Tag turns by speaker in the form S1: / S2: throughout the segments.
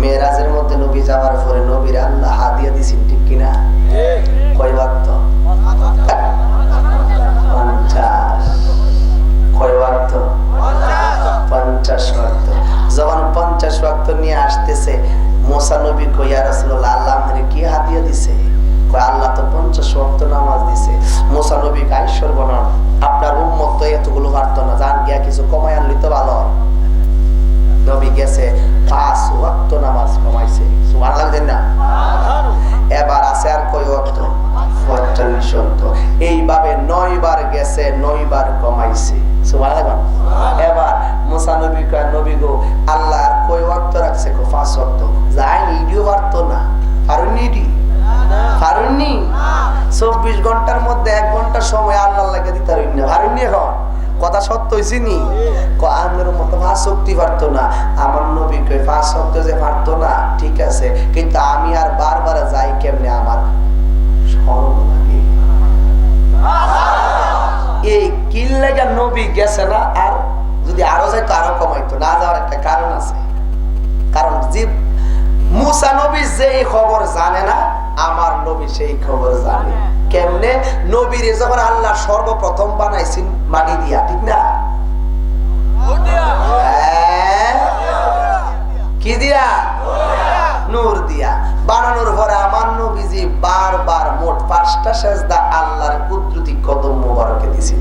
S1: মেয়েরাজের মধ্যে নবী যাওয়ার পরে কিনা? কয় ওয়াক্ত? পঞ্চাশ। কয় ওয়াক্ত? পঞ্চাশ ওয়াক্ত। যখন পঞ্চাশ ওয়াক্ত নিয়ে আসতেছে, মোসা নবী কইয়া রাসূলুল্লাহ, আল্লাহ কি হাদিয়া দিছে? আল্লাহ তো পঞ্চাশ ওয়াক্ত নামাজ দিছে। মোসা নবী কাইশ্বর বনার আপনার উম্মত তো এতগুলো পারতো না, জান গিয়া কিছু কমাই আনলি তো ভালো। নবী গেছে, পাঁচ ওয়াক্ত নামাজ কমাইছে। সুবহানাল্লাহ দেন না? এবার আছে আর কয় ওয়াক্ত? পঁয়তাল্লিশ ওয়াক্ত। এইভাবে নয় বার গেছে নয় বার কমাইছে। সুবহানাল্লাহ এবার মুসা নবী কয়, নবী গো, আল্লাহ আর কয় ওয়াক্ত রাখছে কো পাঁচ ওয়াক্ত। যাই, ইডিও পারতো না। পারুনি ইডি পারুনি চব্বিশ ঘণ্টার মধ্যে এক ঘণ্টা সময় আল্লাহ লাগে দিতে পারুন না। পারুনি এখন? কথা সত্য হয়েছি নি? আমের মতো শক্তি পারতো না। আমার নবী কই পাঁচ শব্দ যে পারতো না, ঠিক আছে। কিন্তু আমি আর বারবার যাই কেমনে আমার? এই নবী গেছে না, আর যদি আরও যাইতো, আরও কমাইতো। না যাওয়ার একটা কারণ আছে। কারণ মুসা নবী যে খবর জানে না, আমার সেই খবর জানে। কেমনে? নবীর যখন আল্লাহ সর্বপ্রথম বানাইছেন মাটি দিয়া, ঠিক না? হ্যাঁ? কি দিয়া? নূর দিয়া। বানানোর পরে আমার নবীজি বারবার মোট পাঁচটা সেজদা আল্লাহর কুদরতি কদম মোবারকে দিছেন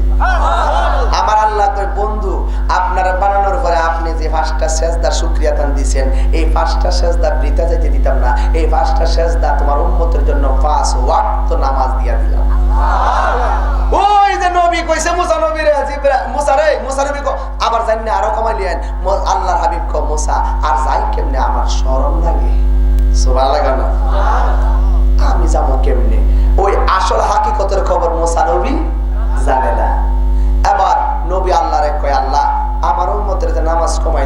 S1: আমার আল্লাহ কয়, বন্ধু, আপনারা বানানোর পরে আপনি যে পাঁচটা সেজদা শুক্রিয়া দান দিছেন এই পাঁচটা সেজদা বৃথা যেতে দিতাম না। এই পাঁচটা সেজদা তোমার উম্মতের জন্য পাঁচ ওয়াক্ত নামাজ দিয়া দিলাম। ওই যে নবী কইছে, মুসা নবী রে মুসা রে, মুসা নবী আবার জানি আরও কমাইলেন আল্লাহর হাবিব কো, মুসা, আর যাই কেমনে আমার শরম লাগে? আমি যাব কেমনে? ওই আসল হাকিকতের খবর মুসা নবী জানে না। এবার নবী আল্লাহ রে কয়, আল্লাহ, আমার উম্মতের যে নামাজ কমাই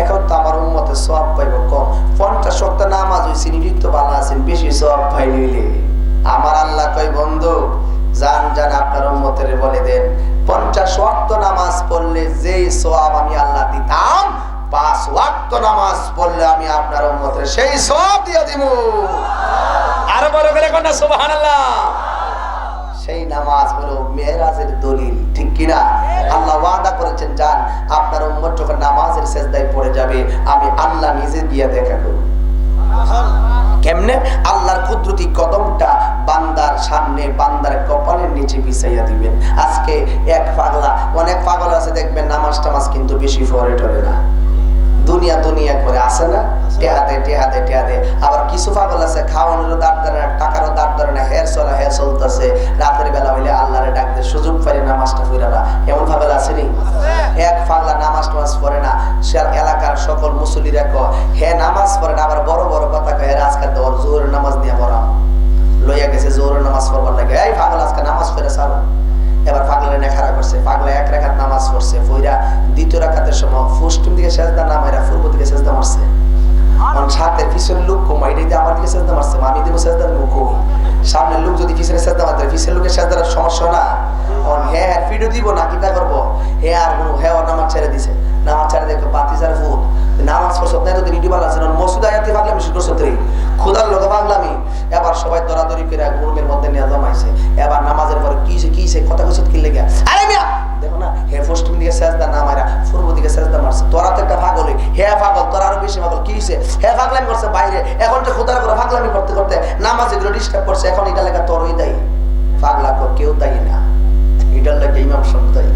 S1: এখন তো আমার উম্মতের সব পাইব কম। পঞ্চাশ শক্ত নামাজ হইছে, নিযুক্ত ভালো আছেন, বেশি সব পাই লইলে। আমার আল্লাহ কয়, বন্ধু, জান জান, আপনার উম্মতের বলে দেন, পঞ্চাশ ওয়াক্ত নামাজ পড়লে যেই সোয়াব আমি আল্লাহ দিতাম, পাঁচ ওয়াক্ত নামাজ পড়লে আমি আপনার উম্মতের সেই দিয়ে দিব।
S2: আরও বড় করে কন্যা, সুবহানাল্লাহ।
S1: সেই নামাজ হলো মেয়েরাজের দলিল, ঠিক কিনা? আল্লাহ ওয়াদা করেছেন, জান, আপনার উম্মত যখন নামাজের শেষদায় পড়ে যাবে, আমি আল্লাহ নিজে দিয়ে দেখা করব। কেমনে? আল্লাহর কুদরতি কদমটা বান্দার সামনে, বান্দার কপালের নিচে বিছাইয়া দিবেন। আজকে এক পাগলা, অনেক পাগল আছে, দেখবেন নামাজ টামাজ কিন্তু বেশি ফরে টরে না। দুনিয়া দুনিয়া করে আসে না? টেহাদে টেহাদে টেহাদে আবার কিছু পাগল আছে, খাওয়ানোরও দাঁড় ধরে না, টাকারও দাঁড় ধরে না হের চলা হের চলতেছে। রাতের বেলা হইলে আল্লাহরে ডাকতে সুযোগ পাইলে নামাজটা ফুরা না এমন পাগল আসেনি এক পাগলা নামাজ টামাজ পড়ে না। সে এলাকার সকল মুসলিরা ক হে, নামাজ পড়ে না। আবার বড় বড় কথা কয় আজকাল তো জোর নামাজ নিয়ে পড়া। লইয়া গেছে জোর নামাজ পড়বার লাগে। এই পাগল, আজকে নামাজ পড়ে সারো এবার পাগলের নেখারা করছে, পাগলা এক রেখাত নামাজ পড়ছে ফইরা দ্বিতীয় রাখাতের সময় পশ্চিম দিকে সেজদা না মাইরা পূর্ব দিকে সেজদা মারছে। সামনের লোক যদি মারতে লোকের সমস্যা না। হ্যাঁ হ্যাঁ ফিডও দিব না কিতা করব? হ্যাঁ আর হ্যাঁ ওর নামাজ ছেড়ে দিছে। নামাজ ছেড়ে দেখো বাতি নামাজ পড়ছ নাই না এবার সবাই দরাদরি করে রুমের মধ্যে নিয়ে জমাইছে। এবার নামাজের পরে কিসে কিসে কথা কইছত কি লেগে আরে দেখো না, হে পশ্চিম দিকে সেজদা না পূর্ব দিকে সেজদা মারছে। তোরা তো একটা পাগলই হে পাগল, তোরা আরও বেশি পাগল। কি হইছে? হে পাগলামি করছে বাইরে। এখন তো খুদার করে পাগলামি করতে করতে নামাজ এগুলো ডিস্টার্ব করছে, এখন এটা লেখা তোরই দায়ী। পাগলা কো কেউ দায়ী না। এটার লেগে ইমাম সব দায়ী।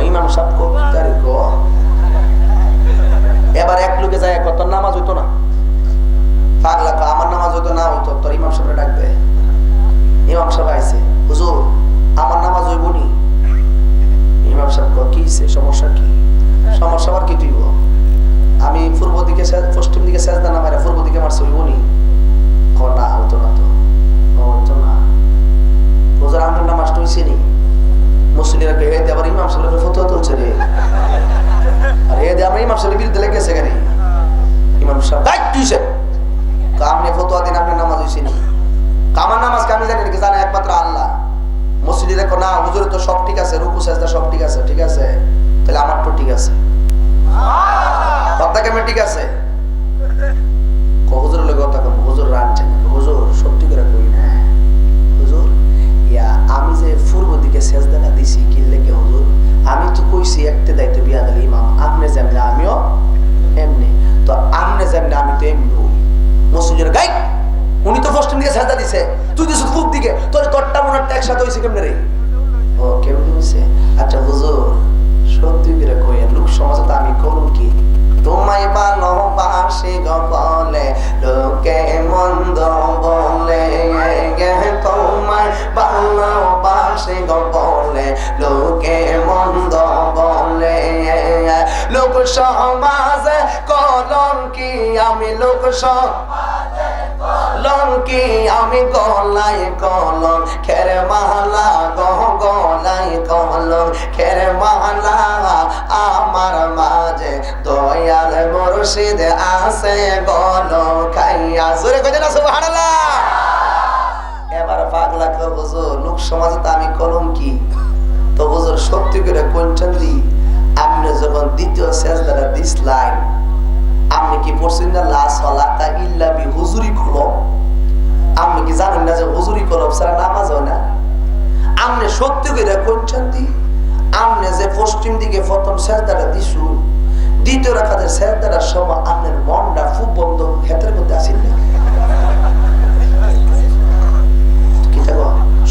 S1: ইমাম সাহেব এবার এক লোকে যায় কত নামাজ হইতো না পাগলা কো আমার নামাজ হইতো না হইতো তোর ইমাম সাহেব ডাকবে ইমাম সাহেব আইছে হুজুর আমার নামাজ হইব নি ইমাম সাহেব কয়, কি হইছে? সমস্যা কি সমস্যা আবার কি তুইব আমি পূর্ব দিকে সে- পশ্চিম দিকে সেজদা না মারা পূর্ব দিকে মারছে হইব নি কয়, না হইতো না তো না হুজুরে তো সব ঠিক আছে রুকু সাজদা সব ঠিক আছে ঠিক আছে তাহলে আমার তো ঠিক আছে কথা কেমন ঠিক আছে? হুজুর লোক কম, হুজুর হুজুর, সত্যি করে কই না? হুজুর, ইয়া, আমি যে পূর্ব দিকে দিছি, কে হুজুর? আমি তো কইছি দায়িত্ব বিয়া দিলে ইমাম আপনি আমিও এমনি। তো আপনি আমি তো এমনি মসজিদের গাই, উনি তো দিকে সেজদা দিছে। তুই দিছ দিকে, তোর তোরটা মনে হয় একসাথে হইছে কেমনে রে? ও, কেমনে হইছে? আচ্ছা হুজুর, সত্যি করে কই, লোক সমাজে তো আমি করুন কি? তোমায় ভালোবাসি গো বলে, লোকে মন্দ বলে তোমায় ভালোবাসি গো বলে, লোকে মন্দ বলে, লোক সমাজে আমি লোক আমি গলাই কলম? খেরে মালা, গহ গলাই কলম। খেরে মালা, আমার মাঝে দয়াল মুর্শিদ আছে গল খাইয়া। সুবহানাল্লাহ! এবার পাগলা কে বুঝো লোক সমাজে তো আমি কলম কি? তো বুঝো সত্যি করে কোনটান দি আপনি যখন দ্বিতীয় শেষ দ্বারা দিস দিসলাই আপনি কি পড়ছেন না? লা সলাতা ইল্লা বি হুজুরি কলম আপনি কি জানেন না যে হুজুরি কলম ছাড়া নামাজ হয় না? আপনি সত্যি করে কোনটান দি আপনি যে পশ্চিম দিকে প্রথম সেজদাটা দিছু দ্বিতীয় রাখাতের সেজদাটার সময় আপনার মনটা খুব বন্ধ, হেতের মধ্যে আসেন না।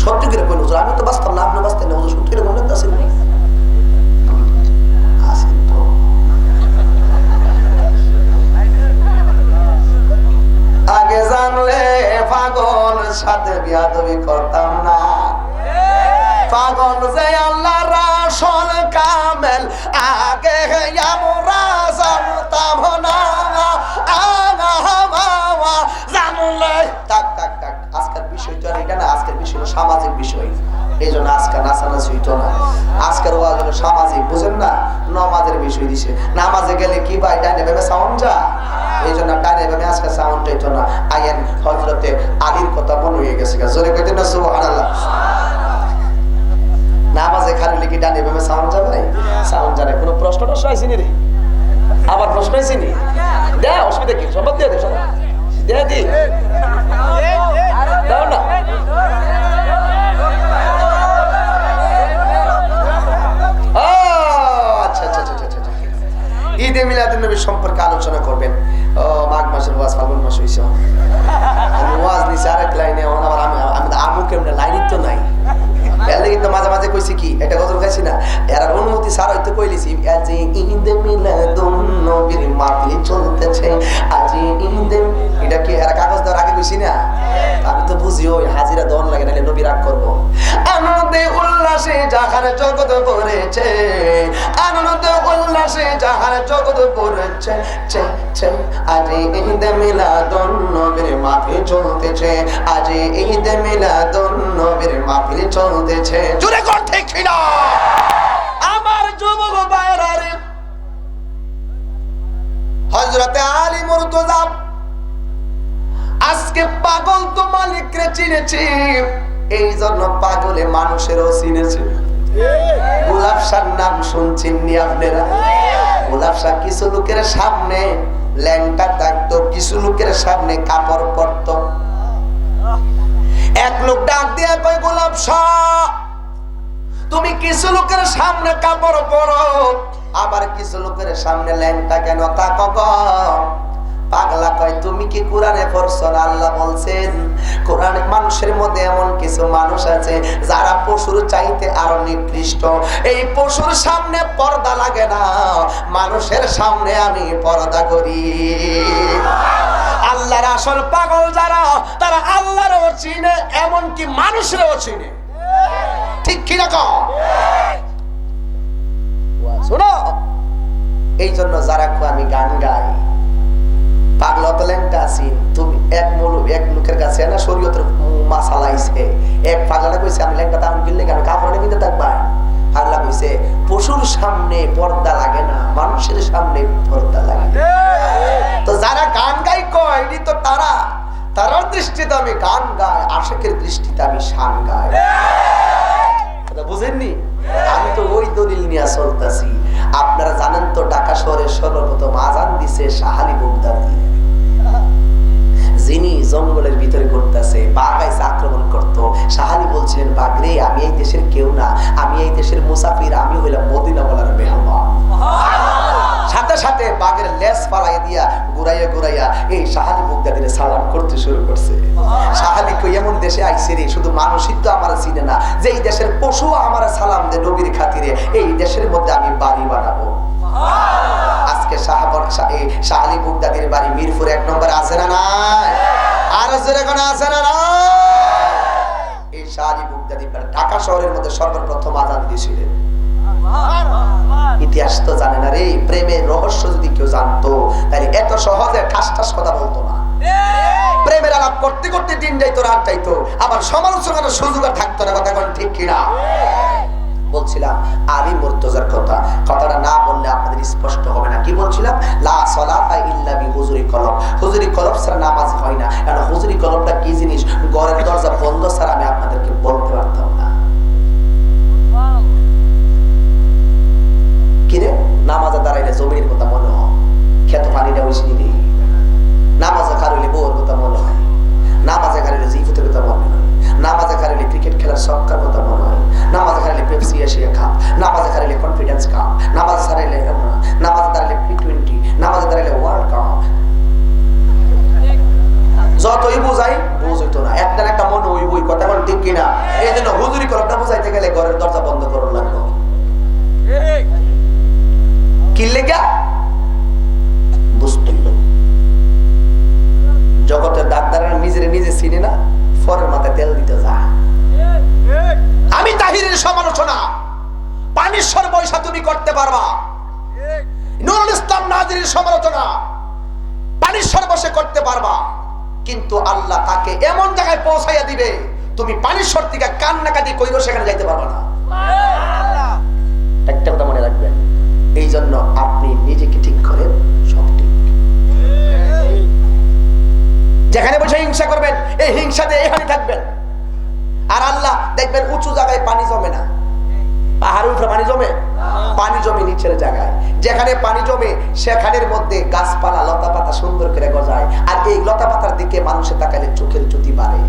S1: সত্যি করে কইল হুজুর, আমি তো বাঁচতাম না, আপনি বাঁচতেন না, হুজুর, সত্যি করে মনে আসেন পাগল সাথে বিয়াদবি করতাম না। পাগল যে আল্লাহ কামেল, আগে আজকের বিষয়টা আজকের বিষয় সামাজিক বিষয়। এই জন্য আজকে নাচানাচি হইতো না। আজকের ওয়াজ হলো সামাজিক, বুঝেন না? নমাজের বিষয় দিছে। নামাজে গেলে কি ভাই, ডাইনে ভেবে সাউন্ড যা? এই জন্য ডাইনে ভেবে আজকে সাউন্ড হইতো না। আইন হজরতে আলীর কথা মনে হয়ে গেছে জোরে কইতে না, সুবহানাল্লাহ। নামাজে খালি লিখি ডানে ভেবে সাউন্ড যাবে? সাউন্ড জানে কোনো প্রশ্ন টশ্ন আইসিনি রে? আবার প্রশ্ন আইসিনি? দে, অসুবিধা কি? সম্ভব দিয়ে দে দে, দি। দাও না। ঈদে মিলাদুন নবী সম্পর্কে আলোচনা করবেন। মাঘ মাসের ওয়াজ ফাল্গুন মাস হইছে। আমি ওয়াজ নিছি আরেক লাইনে আবার আমি আমি আমু কেমনে? লাইনই তো নাই। এর লাগি তো মাঝে মাঝে কইছি কি, এটা গজল অনুমতি সার হইতে কইলিছি আজ ঈদ মিলাদুন নবীর মাহফিল চলতেছে। এটা কি আগে কইছি না? আমি তো বুঝি ওই হাজিরা দন লাগে, নাহলে নবী রাগ করব। আনন্দে উল্লাসে যাহার জগৎ পড়েছে, আনন্দে উল্লাসে যাহার জগৎ পড়েছে চে চে আজ ঈদ মিলাদুন নবীর মাহফিল চলতেছে, আজ ঈদ মিলাদুন নবীর মাহফিল চলতেছে। জোরে কর, ঠিক কিনা? আমার যুবক ভাইরা রে। হযরতে আলী মুর্তজা আজকে পাগল তো মালিক রে চিনেছি, এই জন্য পাগলে মানুষেরও চিনেছে। নাম শুনছেন নি আপনারা? কিছু লোকের সামনে, ল্যাংটা থাকতো কিছু লোকের সামনে কাপড় এক লোক ডাক দিয়া কয় তুমি কিছু লোকের সামনে কাপড় পরো, আবার কিছু লোকের সামনে ল্যাংটা কেন তাকো গো? পাগলা কয়, তুমি কি কোরআনে পড়ছো? না? আল্লাহ বলছেন, কোরআনে মানুষের মধ্যে এমন কিছু মানুষ আছে যারা পশুর চাইতে আরও নিকৃষ্ট। এই পশুর সামনে পর্দা লাগে না, মানুষের সামনে আমি পর্দা করি। আল্লাহর আসল পাগল যারা, তারা আল্লাহরও চিনে, এমনকি মানুষেরও চিনে। ঠিক কিনা কও? শোনো এই জন্য যারা কো আমি গান গাই। আমি পশুর সামনে পর্দা লাগে না, মানুষের সামনে পর্দা লাগে তো যারা গান গাই তো তারা। তারার দৃষ্টিতে আমি গান গাই দৃষ্টিতে আমি গাই। বুঝেননি? আমি তো ওই দলিল নিয়ে চলতেছি। আপনারা জানেন তো, ঢাকা শহরের সর্বপ্রথম আজান দিছে সাহালি শাহালি বুগদাদি যিনি জঙ্গলের ভিতরে করতেছে বাগাইছে আক্রমণ করত সাহালি বলছিলেন বাগরে আমি এই দেশের কেউ না আমি এই দেশের মুসাফির আমি হইলাম মদিনা বলার মেহমান। সাথে সাথে বাঘের লেস পালাই দিয়া ঘুরাইয়া ঘুরাইয়া এই সাহালি বুগদাদিরে সালাম করতে শুরু করছে। সাহালি কই এমন দেশে আইছে রে শুধু মানুষই তো আমার চিনে না যে এই দেশের পশু আমার সালাম দে নবীর খাতিরে এই দেশের মধ্যে আমি বাড়ি বানাবো। আজকে শাহালি বুগদাদির বাড়ি মিরপুর এক নম্বর আছে না নাই? আর কোন আছে না এই শাহালি ঢাকা শহরের মধ্যে সর্বপ্রথম আজান দিয়েছিলেন। ইতিহাস তো জানে না রে, প্রেমের রহস্য যদি কেউ জানতো, তাহলে এত সহজে ঠাস ঠাস কথা বলতো না। প্রেমের আলাপ করতে করতে দিন যাইতো, রাত যাইতো, আবার সমালোচনার সুযোগ আর থাকতো না, কথা ঠিক কিনা? বলছিলাম? আলী মুর্তজার কথা। কথাটা না বললে আপনাদের স্পষ্ট হবে না। কি বলছিলাম? লা সলাতা ইল্লা বি হুজুরি কলম হুজুরি কলম ছাড়া নামাজ হয় না। কারণ হুজুরি কলমটা কি জিনিস? ঘরের দরজা বন্ধ ছাড়া আমি আপনাদেরকে বলতে পারতাম না। কিরে নামাজে দাঁড়াইলে জমির কথা মনে হয়। খেত পানিটা ওই নামাজে খারইলে বউর কথা মনে ক্রিকেট খেলার সবকার কথা মনে হয়? নামাজ খারইলে পেপসি এশিয়া কাপ নামাজ খারইলে কনফিডেন্স কাপ, নামাজ খারইলে নামাজ দাঁড়ালে টি টোয়েন্টি নামাজ দাঁড়ালে ওয়ার্ল্ড কাপ যতই বোঝাই বোঝতো না। একটা একটা মনে ওই বই কথা বল, ঠিক কিনা? এই জন্য হুজুরি কলমটা দেখবেন উঁচু জায়গায় পানি জমে না। পাহাড়ের উপরে পানি জমে? পানি জমে নিচের জায়গায়। যেখানে পানি জমে, সেখানের মধ্যে গাছপালা লতা পাতা সুন্দর করে গজায়। আর এই লতা পাতার দিকে মানুষের তাকালে চোখের জ্যোতি বাড়ে।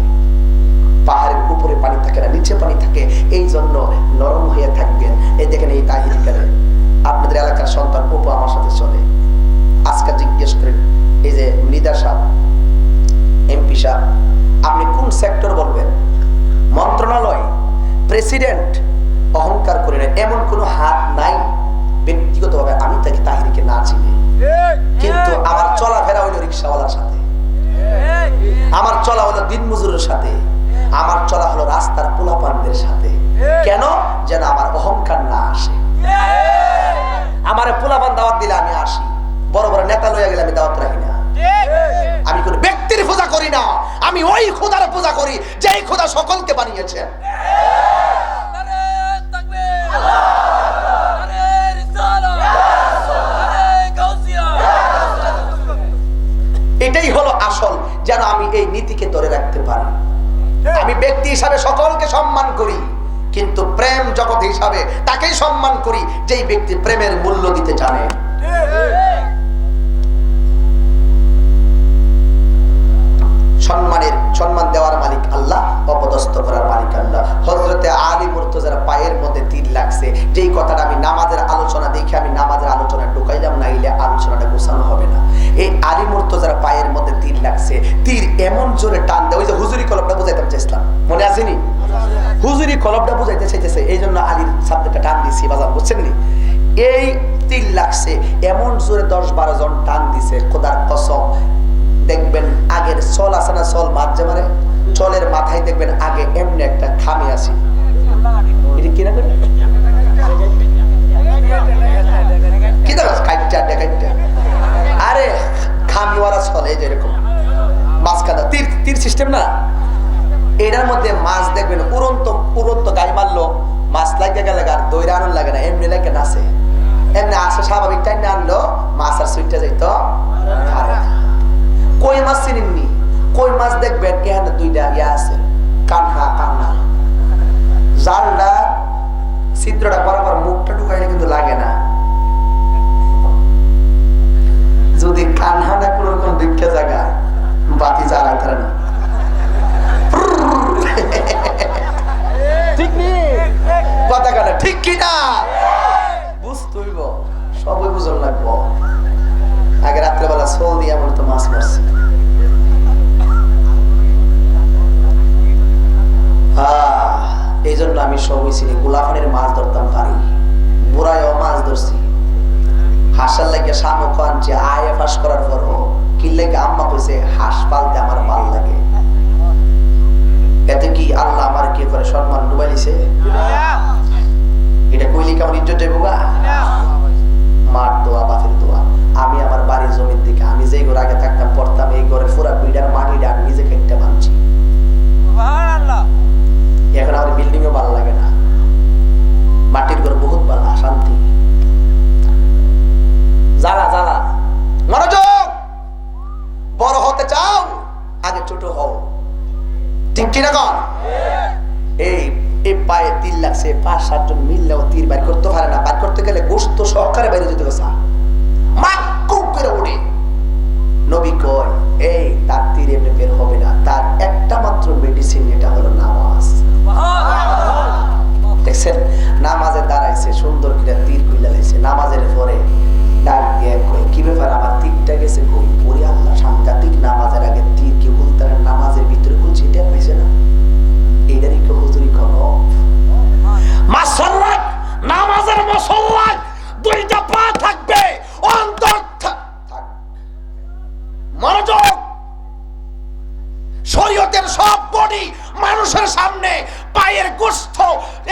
S1: পাহাড়ের উপরে পানি থাকে না, নিচে পানি থাকে। এই জন্য নরম হয়ে থাকবেন। এই দেখেন এই তাহিরি করে। আপনাদের এলাকার সন্তান উপু আমার সাথে চলে। আজকে জিজ্ঞেস করেন, এই যে মৃদা সাহ এমপি সাহ আপনি কোন সেক্টর বলবেন? মন্ত্রণালয় প্রেসিডেন্ট অহংকার করে না এমন কোনো হাত নাই ব্যক্তিগতভাবে আমি তাকে তাহিরিকে না চিনি। কিন্তু আমার চলাফেরা হইল রিক্সাওয়ালার সাথে। আমার চলা হলো দিন মজুরের সাথে। আমার চলা হলো রাস্তার পোলাপানদের সাথে। কেন? যেন আমার অহংকার না আসে। আমার পোলাপান দাওয়াত দিলে আমি আসি। বড় বড় নেতা লইয়া গেলে আমি দাওয়াত রাখি না। আমি কোন ব্যক্তির পূজা করি না। আমি ওই খোদার পূজা করি, যেই খোদা সকলকে বানিয়েছে। এটাই হলো আসল, যেন আমি এই নীতিকে ধরে রাখতে পারি। আমি ব্যক্তি হিসাবে সকলকে সম্মান করি, কিন্তু প্রেম জগৎ হিসাবে তাকেই সম্মান করি, যেই ব্যক্তি প্রেমের মূল্য দিতে জানে। সম্মানের, সম্মান দেওয়ার মালিক আল্লাহ, অপদস্থ করার মালিক আল্লাহ। হজরতে আলী মুর্তজার পায়ের মধ্যে তীর লাগছে। যেই কথাটা আমি নামাজের আলোচনা দেখে আমি নামাজের আলোচনা ঢুকাইলাম, না ইলে আলোচনাটা গোছানো হবে না। এই আলী মুর্তজার পায়ের মধ্যে তীর লাগছে। তীর এমন জোরে টান দেয়, ওই যে হুজুরি কলমটা বুঝাইতাম চেষ্টা মনে আসেনি হুজুরি কলমটা বুঝাইতে চাইতেছে এই জন্য আলীর সাবজেক্টটা টান দিছি বাজার বুঝছেন নি? এই তীর লাগছে, এমন জোরে দশ বারো জন টান দিছে, খোদার কসম। দেখবেন আগের চল আছে না চল মাঝে মারে চলের মাথায় দেখবেন আগে এমনি একটা খামি আছে চলে যেরকম তীর তীর সিস্টেম না? এটার মধ্যে মাছ দেখবেন মারলো, মাছ আর আনন্দ লাগে না, এমনি লাগে এমনি স্বাভাবিক টাইম আনলো, মাছ আর সুইটটা যাইতো। কই মাছ চিনেননি কই মাছ দেখবেন? এখানে দুইটা ইয়া আছে। কান্না কান্না জালটা, ছিদ্রটা বরাবর মুখটা ঢুকাইলে কিন্তু লাগে না। যদি কানহাটা কোনো রকম দীক্ষা জায়গা, বাতি জ্বালাই ধরে না। ঠিক কথা কাটা ঠিক কিনা? বুঝতে হইব, সবই বুঝল লাগবো। আগে রাত্রেবেলা সোল দিয়ে বলতো মাছ মারছে। এই জন্য আমি সব চিনি গোলাপ এই পায়ে লাগছে, পাঁচ সাতজন তীর বাইর করতে পারে না। বাইর করতে গেলে গোস্ত সহকারে বাইরে যেতে নামাজ। দাঁড়াইছে তীর নামাজের পরে কি আমার তীরটা গেছে সাংঘাতিক নামাজের আগে তীর কি হুলতার নামাজের এটা পাইছে
S2: মানুষের সামনে পায়ের গোস্ত,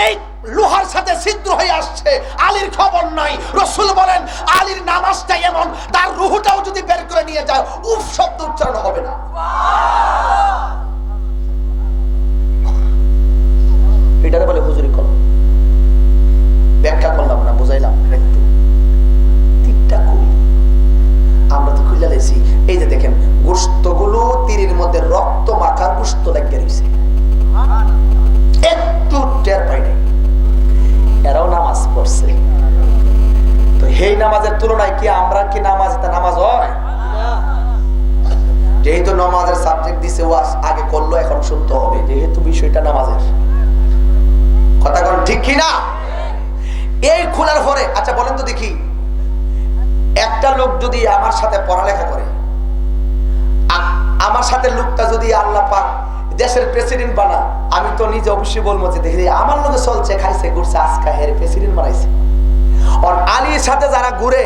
S2: এই লোহার সাথে ছিদ্র হয়ে আসছে, আলীর খবর নাই। রসুল বলেন, আলীর নামাজটাই এমন, তার রুহুটাও যদি বের করে নিয়ে যায় উফ উচ্চারণ হবে না।
S1: এটারে বলে হুজুরি কর। ব্যাখ্যা করলাম না, বুঝাইলাম একটু। কই? আমরা তো খুলে লাইছি। এই যে দেখেন গোস্তগুলো তীরের মধ্যে রক্ত মাখার গোস্ত লাগিয়ে রয়েছে একটু টের এরাও নামাজ পড়ছে। তো এই নামাজের তুলনায় কি আমরা কি নামাজ তা নামাজ হয়? যেহেতু নামাজের সাবজেক্ট দিছে, ওয়াজ আগে করল, এখন শুনতে হবে। যেহেতু বিষয়টা নামাজের। ঠিক কি না? এই খোলার পরে আচ্ছা বলেন তো দেখি, একটা লোক যদি আমার সাথে পড়ালেখা করে আমার সাথে লোকটা যদি আল্লাহ পাক দেশের প্রেসিডেন্ট বানা আমি তো নিজে অবশ্যই বলব যে দেখি, আমার লোকে চলছে, খাইছে, ঘুরছে, আজকা হের প্রেসিডেন্ট বানাইছে। আর আলীর সাথে যারা ঘুরে,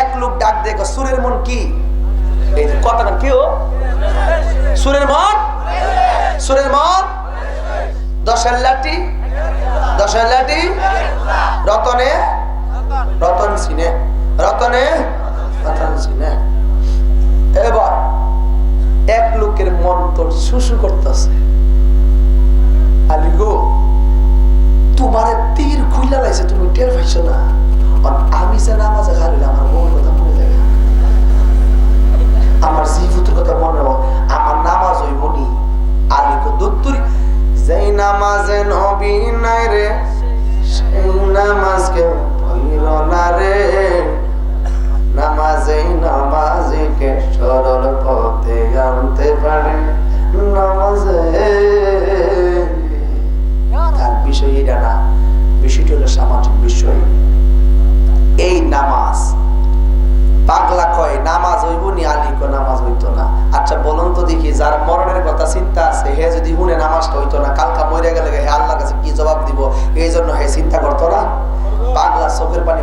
S1: এক লোক ডাক দেখো সুরের মন কি? এই যে কি ও? সুরের মন? সুরের মন? দশের লাঠি? দশের লাঠি রতনে? রতন সিনে। রতনে? রতন সিনে।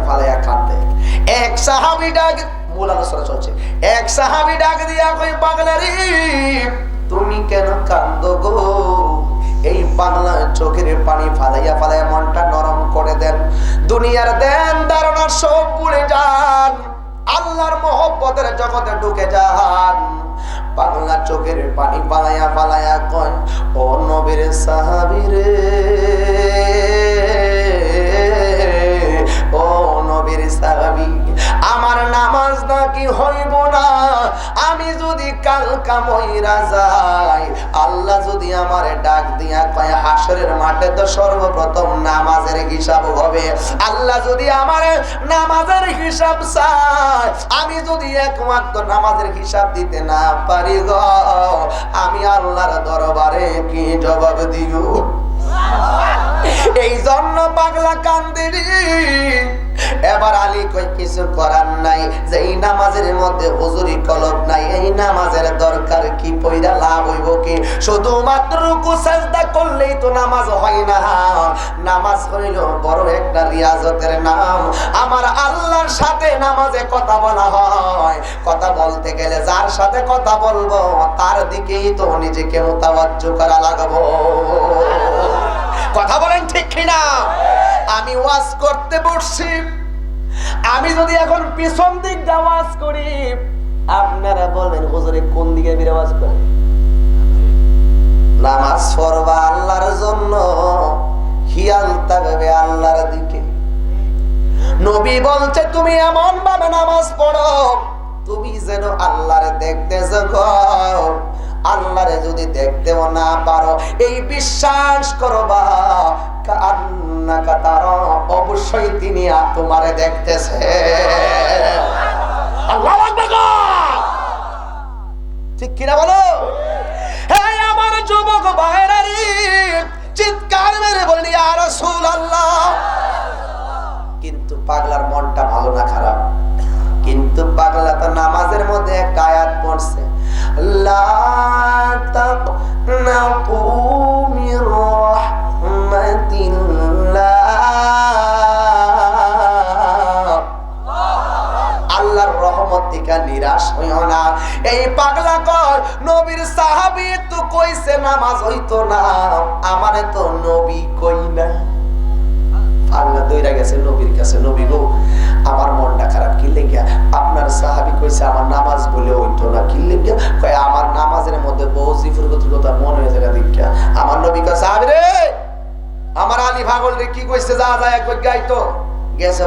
S1: ফালাইয়া বাংলা চোখের পানি ফালাইয়া ফালাইয়া মনটা নরম করে দেন। দুনিয়ার দেন ধারণা সব ভুলে যান। আল্লাহর মহব্বতের জগতে ঢুকে যান। বাংলা চোখের পানি পালাইয়া পালাইয়া কয়, ও নবীর সাহাবিরে ও নবীর সাহাবি আমার নামাজ নাকি হইব না? আমি যদি কালকা মইরা যাই আল্লাহ যদি আমার ডাক দিয়া কয় হাসরের মাঠে তো সর্বপ্রথম নামাজের হিসাব হবে। আল্লাহ যদি আমার নামাজের হিসাব চায় আমি যদি একমাত্র নামাজের হিসাব দিতে না পারি গো আমি আল্লাহর দরবারে কি জবাব দিব? এই জন্য পাগলা কান্দিরি। এবার আলী কই, কিছু করার নাই, যে এই নামাজের মধ্যে হুজুরি কলব নাই, এই নামাজের দরকার কি পয়দা লাভ হইব কি? শুধুমাত্র রুকু, সাজদা করলেই তো নামাজ হয় না। নামাজ হইল বড় একটা রিয়াজতের নাম। আমার আল্লাহর সাথে নামাজে কথা বলা হয়। কথা বলতে গেলে যার সাথে কথা বলব, তার দিকেই তো নিজেকে মোতাবাজ্য করা লাগবো। কথা বলেন ঠিক কিনা? আমি ওয়াজ করতে বসছি। আমি যদি এখন পিছন দিক দিয়ে আওয়াজ করি, আপনারা বলবেন, হুজুরে, কোন দিকে বের আওয়াজ করে? নামাজ পড়বা আল্লাহর জন্য খেয়াল থাকবে আল্লাহর দিকে। নবী বলছে, তুমি এমন ভাবে নামাজ পড়ো, তুমি যেন আল্লাহরে দেখতে যাও আল্লাহরে যদি দেখতেও না পারো এই বিশ্বাস করবা অবশ্যই তিনি তোমারে দেখতেছে। কইছে আমার নামাজ বলে হইতো না। কি লেগিয়া কয় আমার নামাজের মধ্যে বহু জিফুরগতির কথা মনে হয়ে জায়গা দেখিয়া আমার নবী রে আমার আলী পাগল রে কি কইছে? যা যা একবার গাইতো গেছে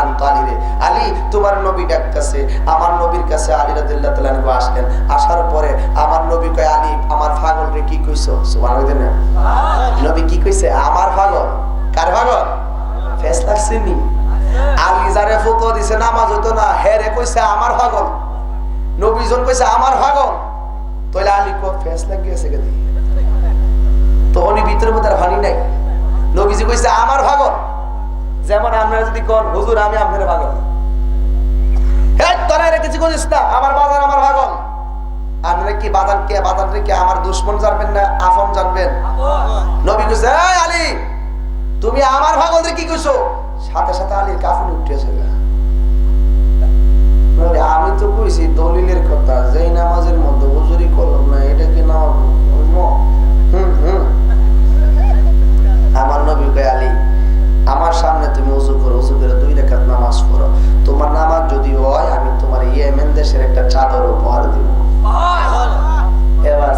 S1: আনতো আলী আলী তোমার নবী ডাকতেছে আমার নবীর কাছে আলী রাদিল্লাহ তাআলা আসলেন। আসার পরে আমার নবী কয় আলী আমার পাগল রে কি কইছো? সুবহানাল্লাহ না। নবী কি কইছে? আমার পাগল। কার পাগল? ফেস লাগছে নি আলী যারে দিছে নামাজ না। হেরে কইছে আমার নবীজন কইছে আমার আলী কো ফেস লাগিয়েছে গেদি তো উনি ভিতরের মধ্যে আর নাই। নবীজি কইছে আমার পাগল। যেমন যদি কোন হুজুর আমি আপনার তোরা করিস না আমার বাজার আমার আপনারা কি বাজার কে বাজার কে আমার দুশ্মন জানবেন না আফম জানবেন? নবী কইছে আলী তুমি আমার পাগল রে কি কইছো? সাথে সাথে আলীর কাফন উঠেছে আমি তো বুঝছি দলিলের কথা যে নামাজের মধ্যে হুজুরি করলাম না এটা কি না। আমার নবী কয় আলী আমার সামনে তুমি উজু করো উজু করে দুই রেখাত নামাজ পড়ো। তোমার নামাজ যদি হয় আমি তোমার ইয়েমেন দেশের একটা চাদর উপহার দিব। এবার